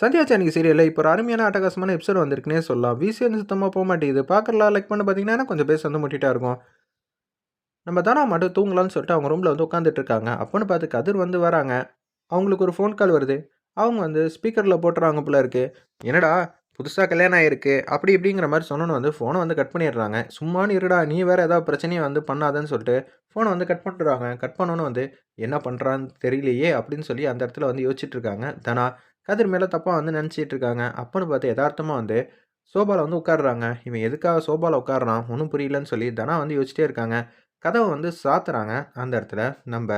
சந்தியா சானிக்கு சீரியலில் இப்போ ஒரு அருமையான அட்டகாசமான எபிசோட் வந்திருக்குன்னே சொல்லலாம். விசிஎன் சுத்தமாக போக மாட்டேங்குது. பார்க்கலாம் லைக் பண்ண பார்த்தீங்கன்னா கொஞ்சம் பேர் வந்து முட்டிட்டா இருக்கும். நம்ம தானா மட்டும் தூங்கலாம்னு சொல்லிட்டு அவங்க ரூமில் வந்து உட்காந்துட்டு இருக்காங்க. அப்போன்னு பார்த்து கதிர் வந்து வராங்க. அவங்களுக்கு ஒரு ஃபோன் கால் வருது. அவங்க வந்து ஸ்பீக்கரில் போட்டுறாங்க போல இருக்குது என்னடா புதுசாக கல்யாணம் ஆகிருக்கு அப்படி இப்படிங்கிற மாதிரி சொன்னோன்னு வந்து ஃபோனை வந்து கட் பண்ணிடுறாங்க. சும்மானு இருடா நீ வேறு ஏதாவது பிரச்சனையை வந்து பண்ணாதன்னு சொல்லிட்டு ஃபோனை வந்து கட் பண்ணிடுறாங்க கட் பண்ணோன்னு வந்து என்ன பண்ணுறான்னு தெரியலையே அப்படின்னு சொல்லி அந்த இடத்துல வந்து யோசிச்சுட்டு இருக்காங்க. தனா கதிர் மேலே தப்பாக வந்து நினச்சிட்டு இருக்காங்க. அப்போன்னு பார்த்து யதார்த்தமாக வந்து சோபாவில் வந்து உட்காடுறாங்க இவன் எதுக்காக சோபாவில் உட்காடுறான் ஒன்றும் புரியலன்னு சொல்லி தனா வந்து யோசிச்சிட்டே இருக்காங்க. கதவை வந்து சாத்துறாங்க அந்த இடத்துல. நம்ம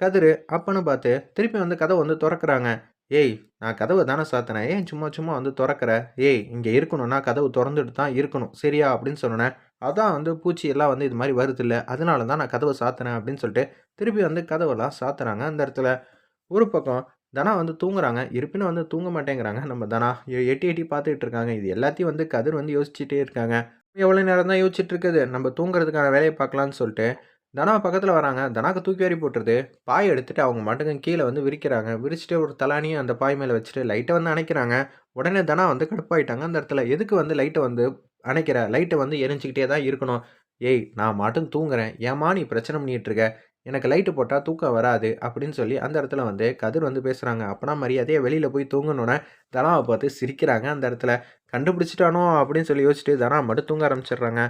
கதிர் அப்பன்னு பார்த்து திருப்பி வந்து கதவை வந்து திறக்கிறாங்க. ஏய் நான் கதவை தானே சாத்தினேன். ஏன் சும்மா சும்மா வந்து திறக்கிற? ஏய் இங்கே இருக்கணும்னா கதவு திறந்துட்டு தான் இருக்கணும். சரியா? அப்படின்னு சொன்னேன் அதான் வந்து பூச்சி எல்லாம் வந்து இது மாதிரி வருது இல்லை. அதனால தான் நான் கதவை சாத்தினேன். அப்படின்னு சொல்லிட்டு திருப்பி வந்து கதவெல்லாம் சாத்துறாங்க அந்த இடத்துல. ஒரு பக்கம் தனா வந்து தூங்குறாங்க. இருப்பினும் வந்து தூங்க மாட்டேங்கிறாங்க. நம்ம தனா எட்டி எட்டி பார்த்துட்டு இருக்காங்க. இது எல்லாத்தையும் வந்து கதிர் வந்து யோசிச்சுட்டே இருக்காங்க. எவ்வளோ நேரம் தான் யோசிச்சுட்டு இருக்குது? நம்ம தூங்குறதுக்கான வேலையை பார்க்கலான்னு சொல்லிட்டு தனா பக்கத்தில் வராங்க. தனாக்கு தூக்கி வாரி போட்டுருது. பாய் எடுத்துட்டு அவங்க மட்டுக்கும் கீழே வந்து விரிக்கிறாங்க. விரிச்சிட்டு ஒரு தலானியும் அந்த பாய் மேலே வச்சுட்டு லைட்டை வந்து அணைக்கிறாங்க. உடனே தனா வந்து கடுப்பாயிட்டாங்க. அந்த இடத்துல எதுக்கு வந்து லைட்டை வந்து அணைக்கிற? லைட்டை வந்து எரிஞ்சிக்கிட்டே தான் இருக்கணும். ஏய் நான் மட்டும் தூங்குறேன். ஏம்மா நீ பிரச்சனை பண்ணிகிட்ருக்க இருக்க? எனக்கு லைட்டு போட்டால் தூக்கம் வராது அப்படின்னு சொல்லி அந்த இடத்துல வந்து கதிர் வந்து பேசுகிறாங்க அப்போனா மரியாதையாக வெளியில் போய் தூங்கணுன்னே தனாவை பார்த்து சிரிக்கிறாங்க அந்த இடத்துல. கண்டுபிடிச்சிட்டானோ? அப்படின்னு சொல்லி யோசிச்சுட்டு தனா மட்டும் தூங்க ஆரம்பிச்சிடுறாங்க.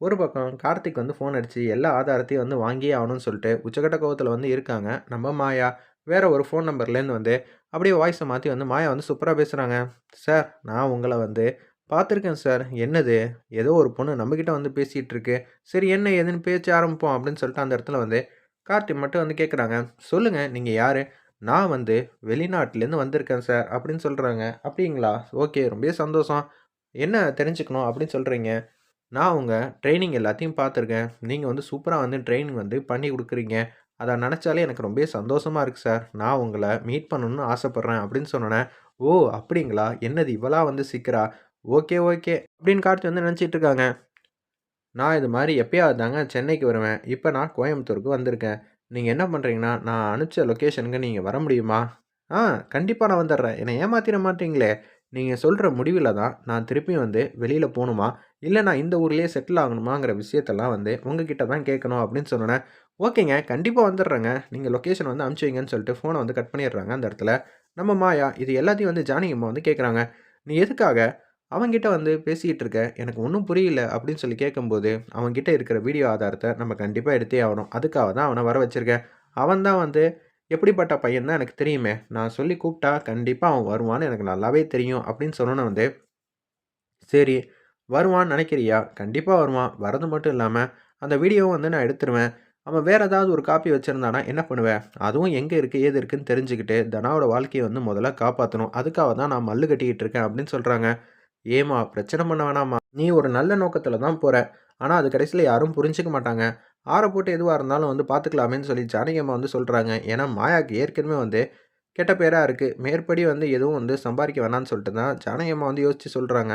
ஒரு பக்கம் கார்த்திக் வந்து ஃபோன் அடித்து எல்லா ஆதாரத்தையும் வந்து வாங்கியே ஆகணும்னு சொல்லிட்டு உச்சக்கட்ட கோவத்தில் வந்து இருக்காங்க. நம்ம மாயா. வேறு ஒரு ஃபோன் நம்பர்லேருந்து வந்து அப்படியே வாய்ஸை மாற்றி வந்து மாயா வந்து சூப்பராக பேசுகிறாங்க சார் நான் உங்களை வந்து பார்த்துருக்கேன் சார் என்னது? ஏதோ ஒரு பொண்ணு நம்மக்கிட்ட வந்து பேசிகிட்டு இருக்கு. சரி என்ன ஏதுன்னு பேச்சு ஆரம்பிப்போம் அப்படின்னு சொல்லிட்டு அந்த இடத்துல வந்து கார்த்தி மட்டும் வந்து கேட்குறாங்க சொல்லுங்கள் நீங்கள் யார்? நான் வந்து வெளிநாட்டிலேருந்து வந்திருக்கேன் சார் அப்படின்னு சொல்கிறாங்க அப்படிங்களா? ஓகே ரொம்ப சந்தோஷம். என்ன தெரிஞ்சுக்கணும்? அப்படின்னு சொல்கிறீங்க நான் உங்கள் ட்ரைனிங் எல்லாத்தையும் பார்த்துருக்கேன். நீங்கள் வந்து சூப்பராக வந்து ட்ரைனிங் வந்து பண்ணி கொடுக்குறீங்க. அதை நினச்சாலே எனக்கு ரொம்ப சந்தோஷமாக இருக்குது சார் நான் உங்களை மீட் பண்ணணும்னு ஆசைப்பட்றேன் அப்படின்னு சொன்னேன் ஓ அப்படிங்களா? என்னது இவ்வளோ வந்து சிக்கிறா? ஓகே ஓகே அப்படின்னு கார்த்தி வந்து நினச்சிட்டு இருக்காங்க. நான் இது மாதிரி எப்பயாவது தாங்க சென்னைக்கு வருவேன். இப்போ நான் கோயம்புத்தூருக்கு வந்திருக்கேன். நீங்கள் என்ன பண்ணுறீங்கன்னா நான் அனுப்பிச்ச லொக்கேஷனுக்கு நீங்கள் வர முடியுமா? ஆ கண்டிப்பாக நான் வந்துடுறேன் என்னை ஏமாற்றிட மாட்டீங்களே. நீங்கள் சொல்கிற முடிவில் தான் நான் திருப்பி வந்து வெளியில் போகணுமா இல்லை நான் இந்த ஊர்லேயே செட்டில் ஆகணுமாங்கிற விஷயத்தெல்லாம் வந்து உங்ககிட்ட தான் கேட்கணும் அப்படின்னு சொன்னேன். ஓகேங்க கண்டிப்பாக வந்துடுறேங்க நீங்கள் லொக்கேஷன் வந்து அனுப்பிச்சிவிங்கன்னு சொல்லிட்டு ஃபோனை வந்து கட் பண்ணிடுறாங்க அந்த இடத்துல. நம்ம மாயா இது எல்லாத்தையும் வந்து ஜானகியம்மா வந்து கேட்குறாங்க. நீ எதுக்காக அவன்கிட்ட வந்து பேசிக்கிட்டு இருக்கேன் எனக்கு ஒன்றும் புரியல அப்படின்னு சொல்லி கேட்கும்போது அவங்ககிட்ட இருக்கிற வீடியோ ஆதாரத்தை நம்ம கண்டிப்பாக எடுத்தே ஆகணும். அதுக்காக தான் அவனை வர வச்சுருக்கேன். அவன் தான் வந்து எப்படிப்பட்ட பையன் தான் எனக்கு தெரியுமே. நான் சொல்லி கூப்பிட்டா கண்டிப்பாக அவன் வருவான்னு எனக்கு நல்லாவே தெரியும் அப்படின்னு சொன்னோன்னே வந்து சரி வருவான்னு நினைக்கிறியா? கண்டிப்பாக வருவான். வரது மட்டும் இல்லாமல் அந்த வீடியோவை வந்து நான் எடுத்துருவேன். அவன் வேறு ஏதாவது ஒரு காப்பி வச்சுருந்தானா என்ன பண்ணுவேன் அதுவும் எங்கே இருக்குது ஏது இருக்குன்னு தெரிஞ்சுக்கிட்டு தனாவோட வாழ்க்கையை வந்து முதல்ல காப்பாற்றணும் அதுக்காக தான் நான் மல்லு கட்டிக்கிட்டு இருக்கேன் அப்படின்னு சொல்கிறாங்க ஏமா பிரச்சனை பண்ண வேணாமா நீ ஒரு நல்ல நோக்கத்தில் தான் போகிற ஆனால் அது கடைசியில் யாரும் புரிஞ்சிக்க மாட்டாங்க. ஆற போட்டு எதுவாக இருந்தாலும் வந்து பார்த்துக்கலாமேன்னு சொல்லி ஜானகியம்மா வந்து சொல்கிறாங்க ஏன்னா மாயாவுக்கு ஏற்கனவே வந்து கெட்ட பேராக இருக்குது மேற்படி வந்து எதுவும் வந்து சம்பாதிக்க வேணான்னு சொல்லிட்டு தான் ஜானகியம்மா வந்து யோசித்து சொல்கிறாங்க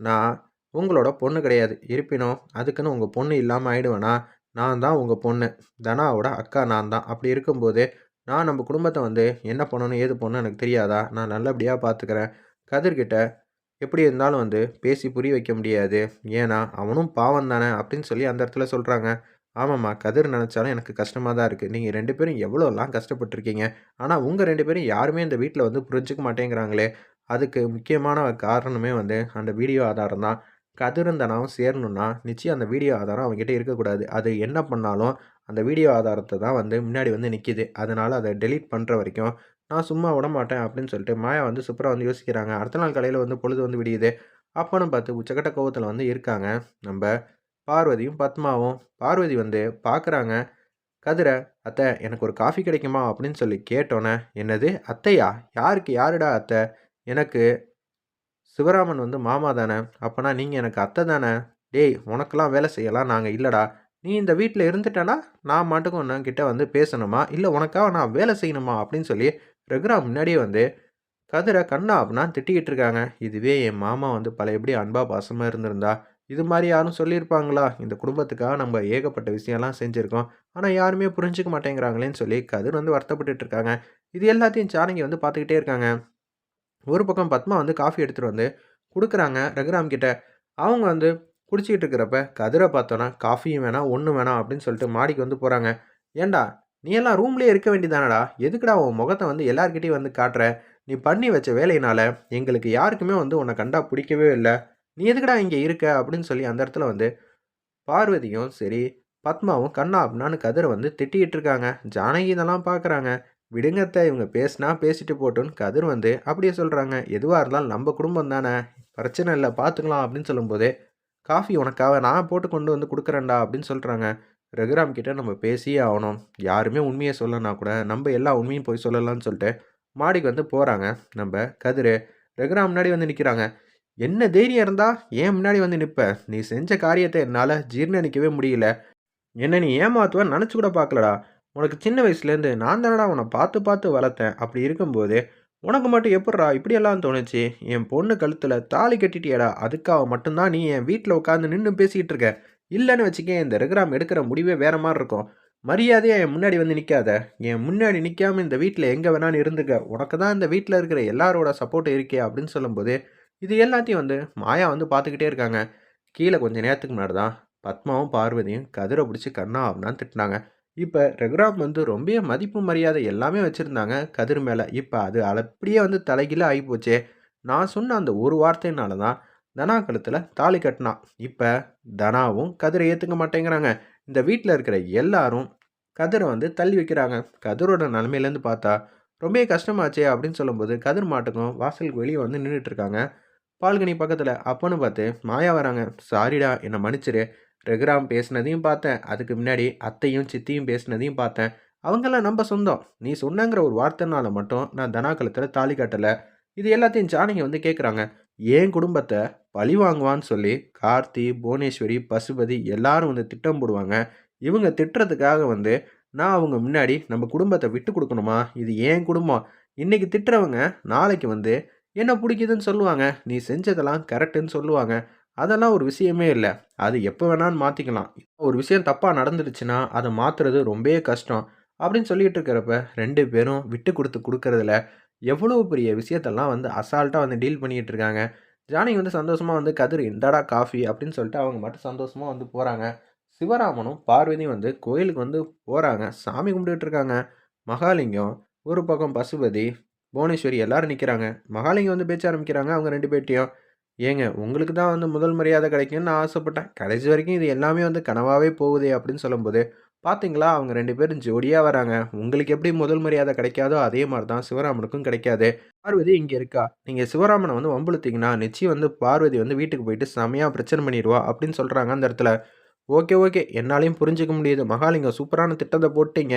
நான் உங்களோட பொண்ணு கிடையாது. இருப்பினும் அதுக்குன்னு உங்கள் பொண்ணு இல்லாமல் ஆயிடுவேனா? நான் தான் உங்கள் பொண்ணு. தனாவோட அக்கா நான் தான். அப்படி இருக்கும்போது நான் நம்ம குடும்பத்தை வந்து என்ன பண்ணணும் ஏது பண்ணணும் எனக்கு தெரியாதா? நான் நல்லபடியாக பார்த்துக்கிறேன் கதிர்கிட்ட எப்படி இருந்தாலும் வந்து பேசி புரிய வைக்க முடியாது. ஏன்னா அவனும் பாவம் தானே அப்படின்னு சொல்லி அந்த இடத்துல சொல்கிறாங்க ஆமாம்மா கதிர் நினச்சாலும் எனக்கு கஷ்டமாக தான் இருக்குது நீங்கள் ரெண்டு பேரும் எவ்வளோலாம் கஷ்டப்பட்டுருக்கீங்க? ஆனால் உங்கள் ரெண்டு பேரும் யாருமே இந்த வீட்டில் வந்து புரிஞ்சுக்க மாட்டேங்கிறாங்களே. அதுக்கு முக்கியமான காரணமே வந்து அந்த வீடியோ ஆதாரம் தான். கதிரும் சேரணும்னா சேரணுன்னா நிச்சயம் அந்த வீடியோ ஆதாரம் அவங்ககிட்ட இருக்கக்கூடாது. அது என்ன பண்ணாலும் அந்த வீடியோ ஆதாரத்தை தான் வந்து முன்னாடி வந்து நிற்கிது அதனால் அதை டெலீட் பண்ணுற வரைக்கும் நான் சும்மா விட மாட்டேன் அப்படின்னு சொல்லிட்டு மாயா வந்து சூப்பராக வந்து யோசிக்கிறாங்க. அடுத்த நாள் காலையில் வந்து பொழுது வந்து விடியுது. அப்பன்னு பார்த்து உச்சக்கட்ட கோவத்தில் வந்து இருக்காங்க. நம்ம பார்வதியும் பத்மாவும். பார்வதி வந்து பார்க்குறாங்க. கதிரை அத்தை எனக்கு ஒரு காஃபி கிடைக்குமா? அப்படின்னு சொல்லி கேட்டோன்னே என்னது? அத்தையா? யாருக்கு? யாருடா அத்தை? எனக்கு சிவராமன் வந்து மாமா தானே? அப்போனா நீங்கள் எனக்கு அத்தை தானே? டேய் உனக்கெல்லாம் வேலை செய்யலாம். நாங்கள் இல்லைடா. நீ இந்த வீட்டில் இருந்துட்டேன்னா நான் மாட்டுக்கும் கிட்டே வந்து பேசணுமா? இல்லை உனக்காக நான் வேலை செய்யணுமா? அப்படின்னு சொல்லி ரகுரா முன்னாடியே வந்து கதிரை கண்ணா அப்படின்னா திட்டிக்கிட்டு இருக்காங்க. இதுவே என் மாமா வந்து பல எப்படி அன்பா பாசமாக இருந்திருந்தா இது மாதிரி யாரும் சொல்லியிருப்பாங்களா? இந்த குடும்பத்துக்காக நம்ம ஏகப்பட்ட விஷயம்லாம் செஞ்சுருக்கோம். ஆனால் யாருமே புரிஞ்சுக்க மாட்டேங்கிறாங்களேன்னு சொல்லி கதிர் வந்து வருத்தப்பட்டுட்டு இருக்காங்க. இது எல்லாத்தையும் சாணங்கி வந்து பார்த்துக்கிட்டே இருக்காங்க. ஒரு பக்கம் பத்மா வந்து காஃபி எடுத்துகிட்டு வந்து கொடுக்குறாங்க ரகுராம் கிட்ட. அவங்க வந்து குடிச்சிக்கிட்டு இருக்கிறப்ப, கதிரை பார்த்தோன்னா, காஃபியும் வேணாம், ஒன்றும் வேணாம் அப்படின்னு சொல்லிட்டு மாடிக்கு வந்து போகிறாங்க "ஏன்டா, நீ எல்லாம் ரூம்லேயே இருக்க வேண்டியதானடா? எதுக்குடா உன் முகத்தை வந்து எல்லார்கிட்டையும் வந்து காட்டுற? நீ பண்ணி வச்ச வேலையினால எங்களுக்கு யாருக்குமே வந்து உன்னை கண்டா பிடிக்கவே இல்லை நீ எதுக்குடா இங்கே இருக்க?" அப்படின்னு சொல்லி அந்த இடத்துல வந்து பார்வதியும் சரி, பத்மாவும் கண்ணா அப்படின்னான்னு கதிரை வந்து திட்டிகிட்டு இருக்காங்க. ஜானகி இதெல்லாம் பார்க்குறாங்க. விடுங்கத்த இவங்க பேசினா பேசிட்டு போட்டோன்னு கதிர் வந்து அப்படியே சொல்கிறாங்க எதுவாக இருந்தாலும் நம்ம குடும்பம் தானே, பிரச்சனை இல்லை பார்த்துக்கலாம்" அப்படின்னு சொல்லும்போது "காஃபி உனக்காக நான் போட்டு கொண்டு வந்து கொடுக்குறேன்டா அப்படின்னு சொல்கிறாங்க ரகுராம் கிட்ட நம்ம பேசியே ஆகணும். யாருமே உண்மையை சொல்லனா கூட, நம்ம எல்லா உண்மையும் போய் சொல்லலாம்னு சொல்லிட்டு, மாடிக்கு வந்து போகிறாங்க நம்ம கதிரு. ரகுராம் முன்னாடி வந்து நிற்கிறாங்க "என்ன தைரியம் இருந்தால் ஏன் முன்னாடி வந்து நிற்ப நீ செஞ்ச காரியத்தை என்னால் ஜீர்ணிக்கவே முடியல. என்ன நீ ஏமாத்துவன்னு நினச்சி கூட பார்க்கலடா. உனக்கு சின்ன வயசுலேருந்து நான் தானடா உன்னை பார்த்து பார்த்து வளர்த்தேன். அப்படி இருக்கும்போது, உனக்கு மட்டும் எப்பட்றா இப்படியெல்லாம் தோணுச்சு? என் பொண்ணு கழுத்தில் தாலி கட்டிட்டியடா அதுக்காக மட்டும் தான் நீ என் வீட்டில் உட்காந்து நின்று பேசிக்கிட்டு இருக்க. இல்லைன்னு வச்சுக்கே இந்த ரகுராம் எடுக்கிற முடிவே வேற மாதிரி இருக்கும். மரியாதையாக என் முன்னாடி வந்து நிற்காத என் முன்னாடி நிற்காம இந்த வீட்டில் எங்கே வேணாலும் இருந்துக்க. உனக்கு தான் இந்த வீட்டில் இருக்கிற எல்லாரோட சப்போர்ட் இருக்கே" அப்படின்னு சொல்லும்போது, இது எல்லாத்தையும் வந்து மாயா வந்து பார்த்துக்கிட்டே இருக்காங்க. கீழே கொஞ்சம் நேரத்துக்கு முன்னாடி தான் பத்மாவும், பார்வதியும் கதிரை பிடிச்சி கண்ணா அப்படின்னு திட்டினாங்க இப்போ ரகுராம் வந்து ரொம்பவே மதிப்பு, மரியாதை எல்லாமே வச்சுருந்தாங்க கதிர் மேலே இப்போ அது அப்படியே வந்து தலைகீழா ஆகிப்போச்சே நான் சொன்ன அந்த ஒரு வார்த்தையினால தான் தனா கழுத்தில் தாலி கட்டினான் இப்போ தனாவும் கதிரை ஏற்றுக்க மாட்டேங்கிறாங்க. இந்த வீட்டில் இருக்கிற எல்லாரும் கதிரை வந்து தள்ளி வைக்கிறாங்க. கதிரோட நிலமையிலேருந்து பார்த்தா, ரொம்பவே கஷ்டமாச்சே அப்படின்னு சொல்லும்போது, கதிர் மாட்டுக்கும் வாசலுக்கு வெளியே வந்து நின்றுட்டுருக்காங்க பால்கனி பக்கத்தில் அப்போன்னு பார்த்து மாயா வராங்க. "சாரிடா, என்னை மன்னிச்சிரு ரகுராம் பேசினதையும் பார்த்தேன். அதுக்கு முன்னாடி அத்தையும், சித்தியும் பேசினதையும் பார்த்தேன். அவங்கெல்லாம் நம்ம சொந்தம். நீ சொன்னங்கிற ஒரு வார்த்தைனால மட்டும் நான் தனாக்கலத்தில் தாலி கட்டலை இது எல்லாத்தையும் ஜானகி வந்து கேட்குறாங்க. என் குடும்பத்தை பழி வாங்குவான்னு சொல்லி கார்த்தி, புவனேஸ்வரி, பசுபதி எல்லாரும் வந்து திட்டம் போடுவாங்க. இவங்க திட்டுறதுக்காக வந்து நான் அவங்க முன்னாடி நம்ம குடும்பத்தை விட்டு கொடுக்கணுமா இது ஏன் குடும்பம். இன்னைக்கு திட்டுறவங்க நாளைக்கு வந்து என்ன பிடிக்குதுன்னு சொல்லுவாங்க. நீ செஞ்சதெல்லாம் கரெக்ட்டுன்னு சொல்லுவாங்க. அதெல்லாம் ஒரு விஷயமே இல்லை அது எப்போ வேணாலும் மாற்றிக்கலாம் ஒரு விஷயம் தப்பாக நடந்துடுச்சுன்னா, அதை மாற்றுறது ரொம்பவே கஷ்டம். அப்படின்னு சொல்லிகிட்டு இருக்கிறப்ப ரெண்டு பேரும் விட்டு கொடுத்து கொடுக்குறதுல எவ்வளோ பெரிய விஷயத்தெல்லாம் வந்து அசால்ட்டாக வந்து டீல் பண்ணிகிட்டு இருக்காங்க. ஜானகி வந்து சந்தோஷமாக வந்து "கதிர் இந்தாடா காஃபி" அப்படின்னு சொல்லிட்டு அவங்க மட்டும் சந்தோஷமாக வந்து போகிறாங்க சிவராமனும், பார்வதியும் வந்து கோயிலுக்கு வந்து போகிறாங்க சாமி கும்பிட்டுட்டு இருக்காங்க. மகாலிங்கம், ஒரு பக்கம் பசுபதி, புவனேஸ்வரி எல்லோரும் நிற்கிறாங்க மகாலிங்கம் வந்து பேச்ச ஆரம்பிக்கிறாங்க அவங்க ரெண்டு பேட்டியும் "ஏங்க உங்களுக்கு தான் வந்து முதல் மரியாதை கிடைக்கும்னு நான் ஆசைப்பட்டேன். கடைசி வரைக்கும் இது எல்லாமே வந்து கனவாகவே போகுதே" அப்படின்னு சொல்லும்போது, "பார்த்தீங்களா அவங்க ரெண்டு பேரும் ஜோடியாக வராங்க. உங்களுக்கு எப்படி முதல் மரியாதை கிடைக்காதோ, அதே மாதிரி தான் சிவராமனுக்கும் கிடைக்காது. பார்வதி இங்கே இருக்கா. நீங்கள் சிவராமனை வந்து வம்பிழுத்தீங்கன்னா, நிச்சயம் வந்து பார்வதி வந்து வீட்டுக்கு போயிட்டு செமையாக பிரச்சனை பண்ணிடுவா அப்படின்னு சொல்கிறாங்க அந்த இடத்துல. "Okay, okay. என்னாலையும் புரிஞ்சுக்க முடியுது. மகாலிங்க சூப்பரான திட்டத்தை போட்டீங்க.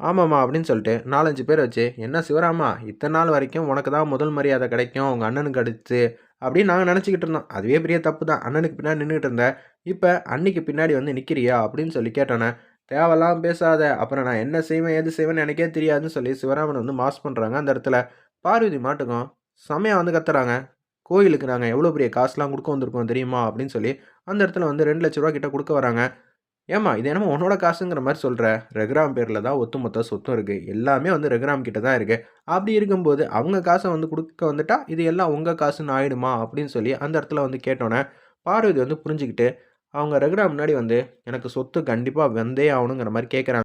ஆமாம்மா அப்படின்னு சொல்லிட்டு நாலஞ்சு பேர் வச்சு, "என்ன சிவராமா, இத்தனை நாள் வரைக்கும் உனக்கு தான் முதல் மரியாதை கிடைக்கும். உங்கள் அண்ணனுக்கு அடுத்து" அப்படின்னு நாங்கள் நினச்சிக்கிட்டு இருந்தோம். அதுவே பெரிய தப்பு தான். அண்ணனுக்கு பின்னாடி நின்றுட்டு இருந்தேன் இப்போ அன்னைக்கு பின்னாடி வந்து நிற்கிறியா அப்படின்னு சொல்லி கேட்டானே தேவையெல்லாம் பேசாத. அப்புறம் நான் என்ன செய்வேன், எது செய்வேன்னு எனக்கே தெரியாதுன்னு" சொல்லி சிவராமன் வந்து மாஸ் பண்ணுறாங்க அந்த இடத்துல. பார்வதி மாட்டுக்கும் செமையா வந்து கத்துறாங்க. "கோயிலுக்கு நாங்கள் எவ்வளோ பெரிய காசுலாம் கொடுக்க வந்திருக்கோம் தெரியுமா?" அப்படின்னு சொல்லி அந்த இடத்துல வந்து ரெண்டு லட்ச ரூபா கிட்ட கொடுக்க வராங்க. "ஏம்மா இது என்னமோ உன்னோட காசுங்கிற மாதிரி சொல்கிற ரகுராம் பேரில் தான் ஒத்துமொத்த சொத்தும் இருக்குது எல்லாமே வந்து ரகுராம் கிட்ட தான் இருக்குது அப்படி இருக்கும்போது அவங்க காசை வந்து கொடுக்க வந்துட்டா, இது எல்லாம் உங்கள் காசுன்னு ஆயிடுமா?" அப்படின்னு சொல்லி அந்த இடத்துல வந்து கேட்டோன்னே பார்வதி வந்து புரிஞ்சுக்கிட்டு அவங்க ரெகுடா முன்னாடி வந்து, "எனக்கு சொத்து கண்டிப்பாக வந்தே ஆகணுங்கிற" மாதிரி கேட்குறாங்க.